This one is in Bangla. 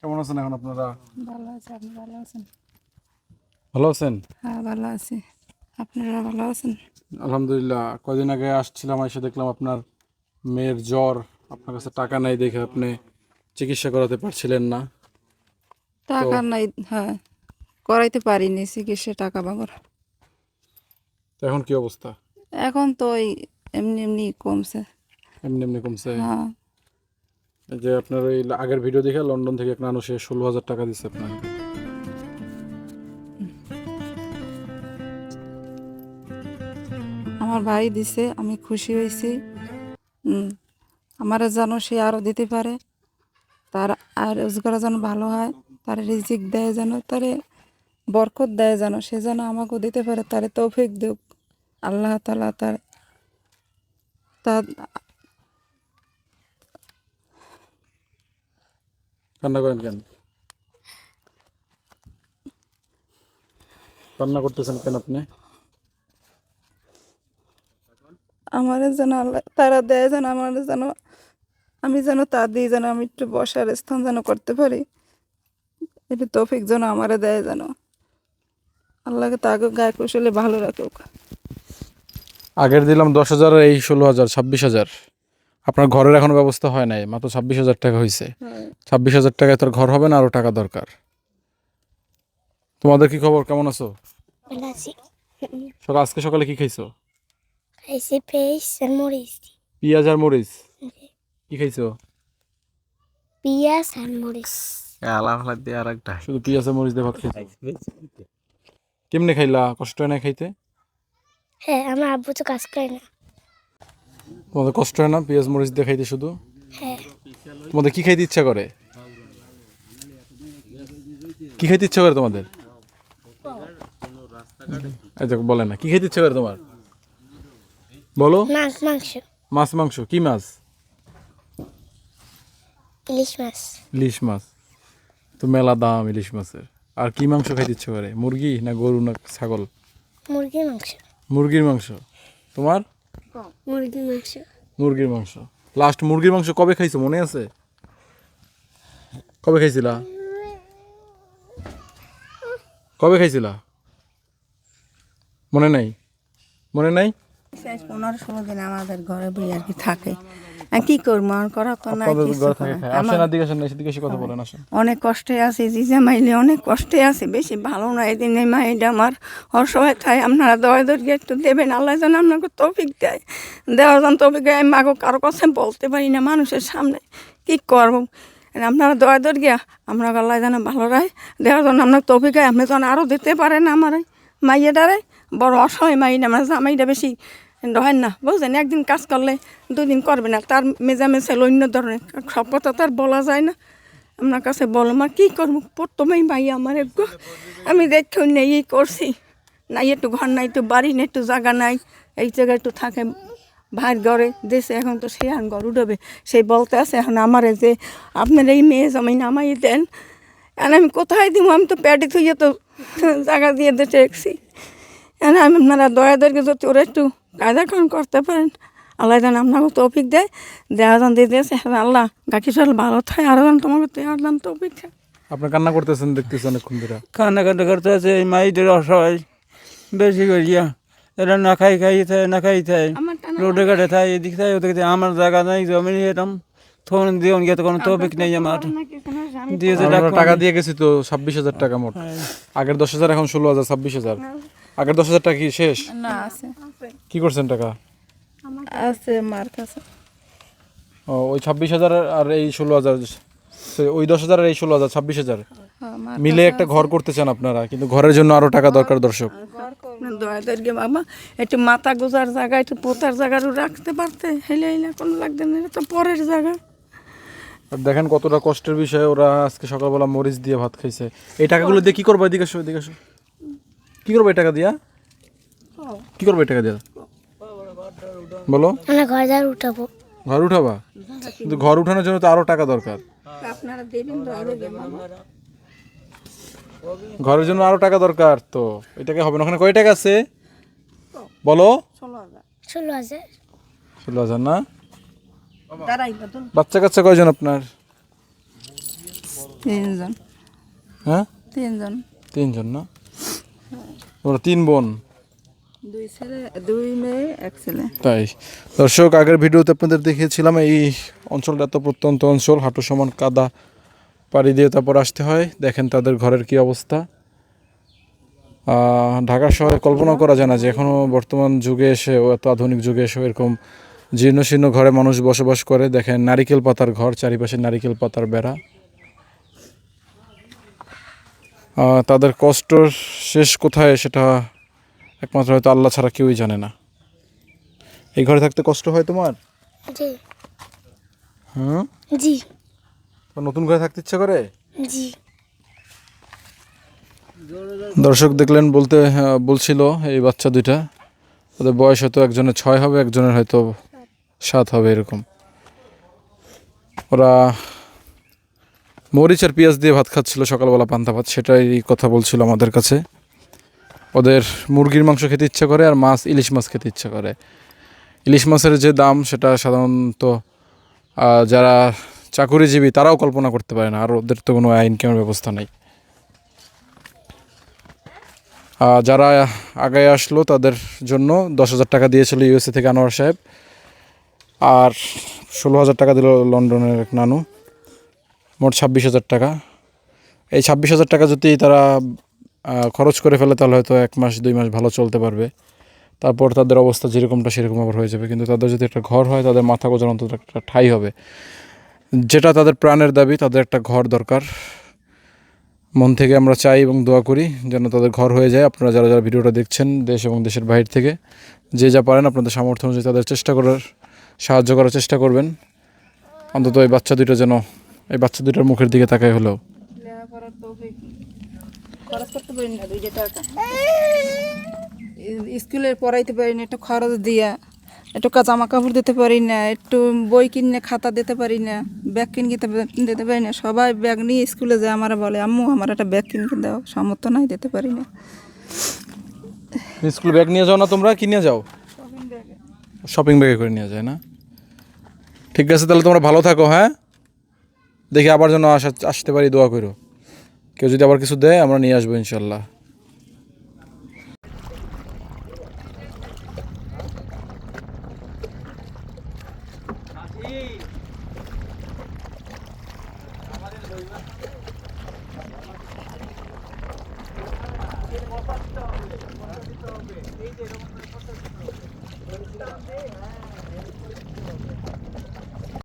কেমন আছেন এখন আপনারা? ভালো আছে আপনি ভালো আছেন? ভালো আছেন? হ্যাঁ ভালো আছি। আপনারা ভালো আছেন? আলহামদুলিল্লাহ কদিন আগে আসছিলাম এসে দেখলাম আপনার মেয়ের জ্বর। আপনার কাছে টাকা নাই দেখে আপনি চিকিৎসা করাতে পারছিলেন না। টাকা নাই হ্যাঁ করাইতে পারিনি চিকিৎসা টাকা বাবার তো এখন কি অবস্থা? এখন তো এমনি এমনি কমছে। এমনি এমনি কমছে। হ্যাঁ। এই যে আপনার ওই আগের ভিডিও দেখে লন্ডন থেকে এক মানুষে ষোলো হাজার টাকা দিচ্ছে আপনার আমার ভাই দিছে আমি খুশি হয়েছি। হুম আমার যেন সে আরও দিতে পারে। তার আর রোজগার যেন ভালো হয় তার রিজিক দেয় যেন তারে বরকত দেয় যেন সে যেন আমাকেও দিতে পারে তারে তৌফিক দেখ আল্লাহ তালা তার তার কান্না করেন কেন? কান্না করতেছেন কেন আপনি? আমার যেন আল্লাহ তারা দেয় যেন আমার যেন আমি যেন তা দিই যেন আমি একটু বসার স্থান যেন করতে পারি। একটু তৌফিক যেন আমারে দেয় যেন। আল্লাহকে তাকে গায়ে কৌশলে ভালো রাখুক। আগের দিলাম দশ হাজার এই ষোলো হাজার ছাব্বিশ হাজার। আপনার ঘরের এখনও ব্যবস্থা হয় নাই মাত্র ছাব্বিশ হাজার টাকা হয়েছে ছাব্বিশ হাজার টাকায় তোর ঘর হবে না আরও টাকা দরকার? তোমাদের কি খবর? কেমন আছো? সকাল আজকে সকালে কি খাইছো? খাইছি পেঁয়াজ আর মরিচ। পেঁয়াজ আর মরিচ? কি খাইছো? পেঁয়াজ আর মরিচ। শুধু পেঁয়াজ আর মরিচ দিয়ে ভাত খাইছো। কেমনে খাইলা? কষ্ট হয় না খাইতে? হ্যাঁ আমার আব্বু তো কাজ করে না। তোমাদের কষ্ট হয় না? পেঁয়াজ মরিচ দিয়ে খাইতে শুধু? হ্যাঁ। তোমাদের কি খাইতে ইচ্ছা করে? কি খাইতে ইচ্ছা করে তোমাদের? বলে না। কি খাইতে ইচ্ছা করে তোমার? বলো। মাছ মাংস। মাছ মাংস। কি মাছ? ইলিশ মাছ। ইলিশ মাছ। তো মেলা দাম ইলিশ মাছের। আর কি মাংস খাইতে ইচ্ছে করে? মুরগি না গরু না ছাগল? মুরগির মাংস। মুরগির মাংস। তোমার? মুরগির মাংস। মুরগির মাংস। লাস্ট মুরগির মাংস কবে খাইছো? মনে আছে? কবে খাইছিলা? কবে খাইছিলা? মনে নাই? মনে নাই? শেষ পনেরো ষোলো দিন আমাদের ঘরে বই আর কি থাকে। কি করব? আর করা তো নাই কথা বলেন অনেক কষ্টে আছে জিজা মাইলে অনেক কষ্টে আছে বেশি ভালো না এদিন এই মাইটা আমার। অসহায় আপনারা দয়া দরকে একটু দেবেন আল্লাহ যেন আপনাকে তৌফিক দেয়। দেওয়ার যেন তৌফিক আমি মাকে কারও কাছে বলতে পারি না মানুষের সামনে। কি করব? আপনারা দয়া দর গিয়া আমরা আল্লাহ যেন ভালো রায় দেওয়ার জন্য আপনার তৌফিক হয় আপনি যেন আরও দিতে পারেন আমার মাইয়াটারে বড় অসহায় মাই না আমার জামাইটা বেশি হয় না বুঝলেন একদিন কাজ করলে দুদিন করবে না, তার মেজামেজ হলো অন্য ধরনের। সব কথা তো আর বলা যায় না। আপনার কাছে বলো মা, কী করব? প্রথমেই মাই আমার একটু আমি দেখে নেই, এই করছি। নাই একটু ঘর, নাই একটু বাড়ি, নাই একটু জায়গা নাই। এই জায়গায় একটু থাকে ভাইয়ের ঘরে, দেশে এখন তো সে আর ঘর উঠবে। সেই বলতে আছে এখন আমারে যে, আপনার এই মেয়ে জামাই নামাই দেন। আর আমি কোথায় দিব আমি তো প্যাডে থুইয়ে তো জায়গা দিয়ে রেখছি। আর আমি আপনারা দয়া দরকে যদি ওরা একটু কায়দা কারণ করতে পারেন। আল্লাহ যেন আপনাকে তৌফিক দেয়। দেওয়া যান দিয়ে দিয়েছে হ্যাঁ আল্লাহ গাকি চল ভালো থাকে। আরও যেন তোমাকে দেওয়ার দান তৌফিক আপনি কান্না করতেছেন দেখতেছেন অনেকক্ষণ ধরে। কান্নাকাটি করতে আছে এই মাইদের অসহায়। বেশি করিয়া এরা না খাই খাই থাকে না খাই থাকে। রোডে ঘাটে থাকে এদিক থাকে ওদিকে থাকে। আমার জায়গা নাই জমি এরম তখন দিয়ে গিয়ে তো কোনো তৌফিক নেই আমার। দিয়ে টাকা দিয়ে গেছি তো ছাব্বিশ হাজার টাকা মোট। আগের দশ হাজার এখন ষোলো হাজার ছাব্বিশ হাজার। আগের দশ হাজার টাকা কি শেষ? না আছে। কি করছেন টাকা? আছে মার কাছে ও ওই ছাব্বিশ হাজার আর এই ষোলো হাজার ওই দশ হাজার আর এই ষোলো হাজার ছাব্বিশ হাজার? হ্যাঁ, মিলে একটা ঘর করতে চান আপনারা কিন্তু ঘরের জন্য আরও টাকা দরকার দর্শক। দয়া দরকে একটু মাথা গোজার জায়গা একটু পোতার জায়গারও রাখতে পারতে হেলে হেলে কোনো লাগবে না এটা তো পরের জায়গা। আর দেখেন কতটা কষ্টের বিষয় ওরা আজকে সকালবেলা মরিচ দিয়ে ভাত খাইছে। এই টাকাগুলো দিয়ে কি করব এদিকে এদিকে কি করব এই টাকা দিয়া? কি করব এই টাকা দিয়া? বলো। ঘর উঠাবো। ঘর উঠাবা? কিন্তু ঘর উঠানোর জন্য তো আরও টাকা দরকার। ঘরের জন্য আরও টাকা দরকার তো। এটাকে হবে না। ওখানে কয় টাকা আছে? বলো। ষোলো হাজার। ষোলো হাজার। না? বাচ্চা কাচ্চা কয়জন আপনার? তিনজন। হ্যাঁ? তিনজন। তিনজন না? ওরা তিন বোন। দুই ছেলে দুই মেয়ে এক ছেলে। তাই। দর্শক আগের ভিডিওতে আপনাদের দেখিয়েছিলাম এই অঞ্চলটা এত প্রত্যন্ত অঞ্চল হাঁটু সমান কাদা পাড়ি দিয়ে তারপর আসতে হয়। দেখেন তাদের ঘরের কি অবস্থা। ঢাকা শহরে কল্পনা করা যায় না যে এখনও বর্তমান যুগে এসেও এত আধুনিক যুগে এসেও এরকম জীর্ণ শীর্ণ ঘরে মানুষ বসবাস করে। দেখেন নারিকেল পাতার ঘর চারিপাশে নারিকেল পাতার বেড়া। তাদের কষ্ট শেষ কোথায় সেটা একমাত্র হয়তো আল্লাহ ছাড়া কেউই জানে না। এই ঘরে থাকতে কষ্ট হয় তোমার? জি। হুম জি। নতুন ঘরে থাকতে ইচ্ছা করে? জি। দর্শক দেখলেন বলতে বলছিল এই বাচ্চা দুইটা। ওদের বয়স হয়তো একজনের ছয় হবে একজনের হয়তো সাত হবে এরকম। ওরা মরিচ আর পেঁয়াজ দিয়ে ভাত খাচ্ছিল, সকালবেলা পান্তা ভাত, সেটাই কথা বলছিল আমাদের কাছে। ওদের মুরগির মাংস খেতে ইচ্ছা করে আর মাছ, ইলিশ মাছ খেতে ইচ্ছা করে। ইলিশ মাছের যে দাম, সেটা সাধারণত যারা চাকুরিজীবী, তারাও কল্পনা করতে পারে না, আর ওদের তো কোনো আইন কেমন ব্যবস্থা নেই। যারা আগে আসলো, তাদের জন্য দশ হাজার টাকা দিয়েছিল ইউএসএ থেকে আনোয়ার সাহেব, আর ষোলো হাজার টাকা দিল লন্ডনের এক নানু। মোট ছাব্বিশ হাজার টাকা। এই ছাব্বিশ হাজার টাকা যদি তারা খরচ করে ফেলে, তাহলে হয়তো এক মাস, দুই মাস ভালো চলতে পারবে। তারপর তাদের অবস্থা যেরকমটা, সেরকম আবার হয়ে যাবে। কিন্তু তাদের যদি একটা ঘর হয়, তাদের মাথা গোজার অন্তত একটা ঠাই হবে। যেটা তাদের প্রাণের দাবি, তাদের একটা ঘর দরকার। মন থেকে আমরা চাই এবং দোয়া করি যেন তাদের ঘর হয়ে যায়। আপনারা যারা যারা ভিডিওটা দেখছেন, দেশ এবং দেশের বাইরে থেকে, যে যা পারেন আপনাদের সামর্থ্য অনুযায়ী তাদের চেষ্টা করার, সাহায্য করার চেষ্টা করবেন। অন্তত এই বাচ্চা দুটো যেন এই বাচ্চা দুটোর মুখের দিকে তাকাই হলো। স্কুলে পড়াইতে পারি না একটু খরচ দিয়া একটু জামা কাপড় দিতে পারি না একটু বই কিনে খাতা দিতে পারি না ব্যাগ কিনে দিতে দিতে পারি না। সবাই ব্যাগ নিয়ে স্কুলে যায় আমার বলে আম্মু আমার একটা ব্যাগ কিনে দাও সামর্থ্য নাই দিতে পারি না। স্কুল ব্যাগ নিয়ে যাও না তোমরা কি নিয়ে যাও শপিং ব্যাগে করে নিয়ে যায় না। ঠিক আছে তাহলে তোমরা ভালো থাকো হ্যাঁ? দেখি আবার যেন আসা আসতে পারি, দোয়া করো। কেউ যদি আবার কিছু দেয়, আমরা নিয়ে আসব ইনশাল্লাহ।